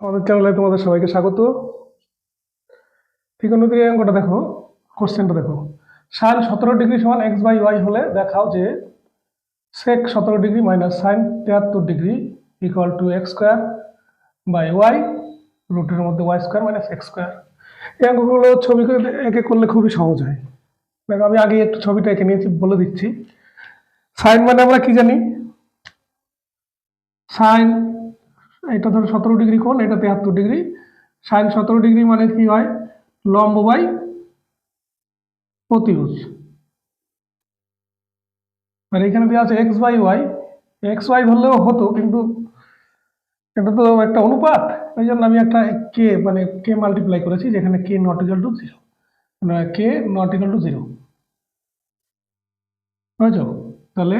আমাদের চ্যানেলে তোমাদের সবাইকে স্বাগত। ত্রিকোণমিতির এই অঙ্কটা দেখো কোশ্চেনটা দেখো। সাইন সতেরো ডিগ্রি সমান এক্স বাই ওয়াই হলে দেখাও যে সেক সতেরো ডিগ্রি মাইনাস সাইন তেহাত্তর degree equal to X square by Y রুটের মধ্যে Y square minus X square এই অঙ্কগুলো ছবি একে করলে খুবই সহজ হয়। দেখো, আমি আগে একটু ছবিটা এঁকে নিয়েছি, বলে দিচ্ছি। সাইন মানে আমরা কি জানি? সাইন এটা ধরো সতেরো ডিগ্রি কোণ, এটা তেহাত্তর ডিগ্রি। সাইন সতেরো ডিগ্রি মানে কি হয়? লম্ব বাই প্রতিভুজ আর এখানে দেওয়া আছে X by Y X Y ধরলেও হতো, কিন্তু এটা তো একটা অনুপাত। ওই জন্য আমি একটা কে মানে কে মাল্টিপ্লাই করেছি, যেখানে K not equal to zero K not equal to zero বুঝেছ? তাহলে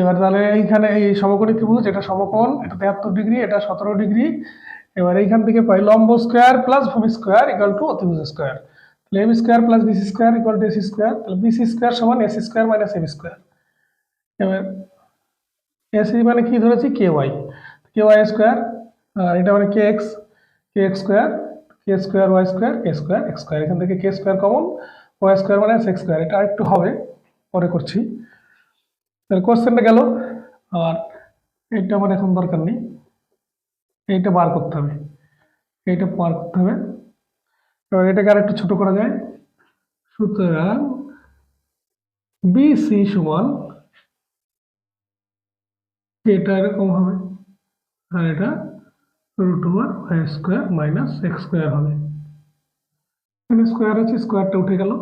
এবার তাহলে এইখানে এই সমকোণী ত্রিভুজ, এটা সমকোণ, এটা তেহাত্তর ডিগ্রি, এটা সতেরো ডিগ্রি। এবার এইখান থেকে পাই লম্ব স্কোয়ার প্লাস ভূমি স্কোয়ার ইকাল টু অতিভুজ স্কোয়ার তাহলে M square plus BC square equal to AC square তাহলে বিসি স্কোয়ার সমান AC square minus M square এবার এসি মানে কি ধরেছি? K Y K Y square আর এটা মানে K X K X square K square Y square K square X square এখান থেকে K square common Y square মানে এক্স স্কোয়ার এটা আরেকটু হবে, পরে করছি। তাহলে কোশ্চেনটা গেল। আর এইটা আমার এখন দরকার নেই। এইটা বার করতে হবে। এইটা বার করতে হবে। এবার এটাকে আর একটু ছোট করা যায়। সুতরাং বিসি সমান এটা এরকম হবে। আর এটা root over Y square minus X square হবে। স্কোয়ার আছে স্কোয়ারটা উঠে গেল।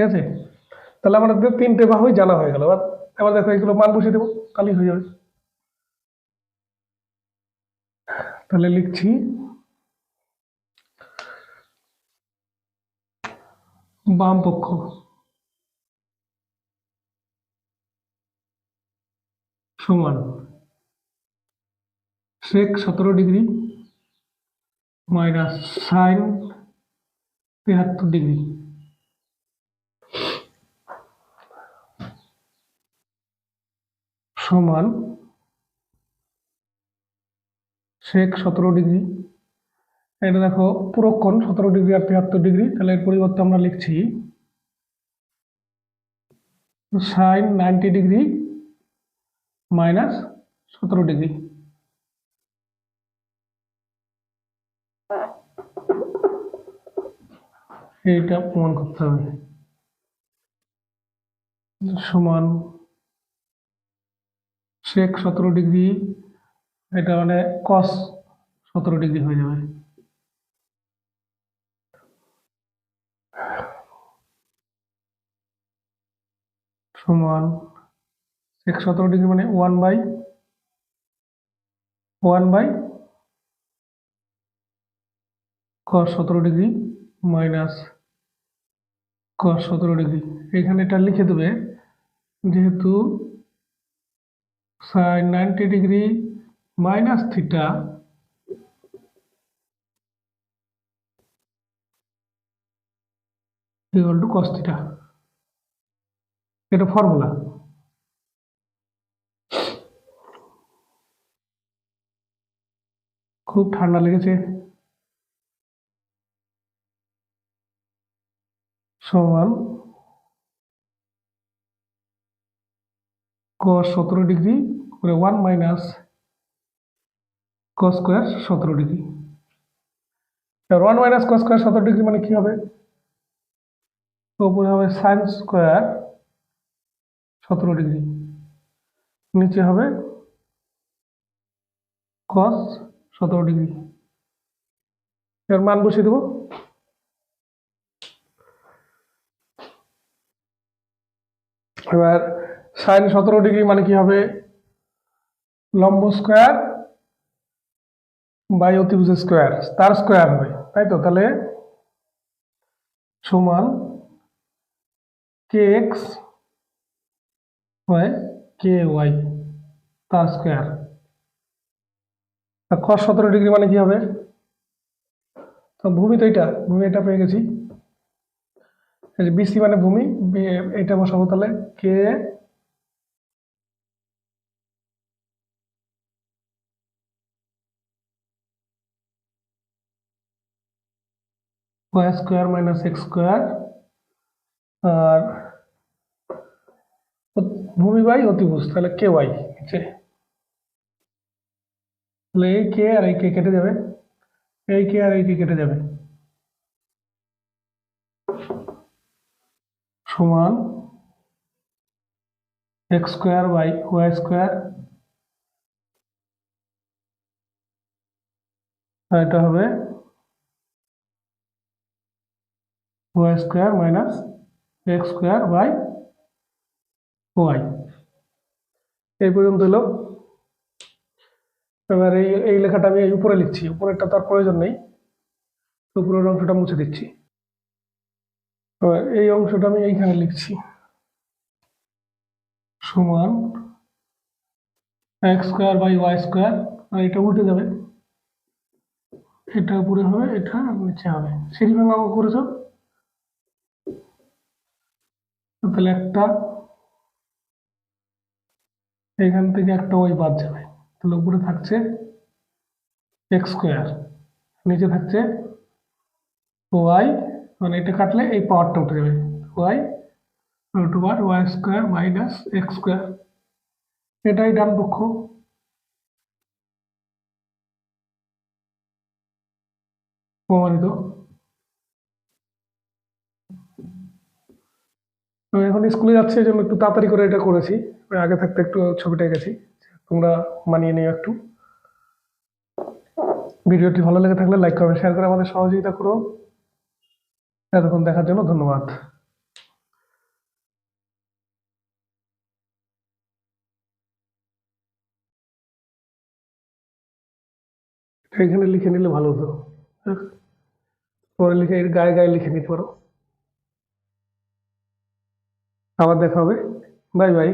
ঠিক আছে? তাহলে আমাদের তিনটে বাহুই জানা হয়ে গেল। এবার এবার দেখো এগুলো মান বসিয়ে দেবো, কালি হয়ে যাবে। তাহলে লিখছি। বাম পক্ষ। সমান সেক সতেরো ডিগ্রি মাইনাস সাইন তেহাত্তর ডিগ্রি। সমান সেক সতেরো ডিগ্রি এটা দেখো পুরক্ষণ সতেরো ডিগ্রি আর তিয়াত্তর ডিগ্রি তাহলে এর পরিবর্তে আমরা লিখছি সাইন নাইনটি ডিগ্রি মাইনাস সতেরো ডিগ্রি এইটা প্রমাণ করতে হবে। সমান সেক সতেরো ডিগ্রি, এটা মানে কস সতেরো ডিগ্রি হয়ে যাবে। সমান সেক সতেরো ডিগ্রি মানে one by one by cos সতেরো ডিগ্রি মাইনাস কস সতেরো ডিগ্রি। এখানে এটা লিখে দেবে, যেহেতু sine ninety degree minus theta equal to cos theta এটা ফর্মুলা খুব ঠান্ডা লেগেছে। সমান cos সতেরো ডিগ্রি করে ওয়ান মাইনাস cos স্কোয়ার সতেরো ডিগ্রি। এবার ওয়ান মাইনাস cos স্কোয়ার সতেরো ডিগ্রি মানে কি হবে? উপরে হবে সাইন স্কোয়ার সতেরো ডিগ্রি। নিচে হবে cos সতেরো ডিগ্রি। এর মান বসিয়ে দেবো। এবার সাইন সতেরো ডিগ্রি মানে কি হবে? লম্ব স্কোয়ার বাই অতিভুজ স্কোয়ার, তার স্কোয়ার হবে, তাই তো? তাহলে সমান কে এক্স কে ওয়াই তার স্কোয়ার। কস সতেরো ডিগ্রি মানে কি হবে? তো ভূমি তো এটা ভূমি এটা পেয়ে গেছি। বিসি মানে ভূমি এটা বসাবো তাহলে K Y square minus X square, আর ভূমি বাই অতিভুজ, তাহলে কে ওয়াই? নিচে তাহলে এই কে আর এই কে কেটে যাবে? এই কে আর এই কে কেটে যাবে? সমান X square by Y square এটা হবে Y square minus X square by Y এই পর্যন্ত এলো এবার এই এই লেখাটা আমি এই উপরে লিখছি। উপরেরটা তার প্রয়োজন নেই। উপরের অংশটা মুছে দিচ্ছি। এবার এই অংশটা আমি এইখানে লিখছি। সমান X square by Y square আর এটা উল্টে যাবে। এটা উপরে হবে, এটা নিচে হবে। সিঁড়ি ভাঙা করেছ? তাহলে একটা এখান থেকে একটা ওয়াই বাদ যাবে। তাহলে উপরে থাকছে এক্স স্কোয়ার নিচে থাকছে ওয়াই মানে এটা কাটলে এই পাওয়ারটা উঠে যাবে। Y root over Y square minus X square এটাই ডান পক্ষ। প্রমাণিত। আমি এখন স্কুলে যাচ্ছি, এই জন্য একটু তাড়াতাড়ি করে এটা করেছি। আগে থাকতে একটু ছবিটা গেছি। তোমরা মানিয়ে নিও একটু। ভিডিওটি ভালো লেগে থাকলে লাইক করবে শেয়ার করে আমাদের সহযোগিতা করো। এতক্ষণ দেখার জন্য ধন্যবাদ। এখানে লিখে নিলে ভালো হতো। পরে লিখে, গায়ে গায়ে লিখে নিতে পারো। আবার দেখা হবে। Bye bye.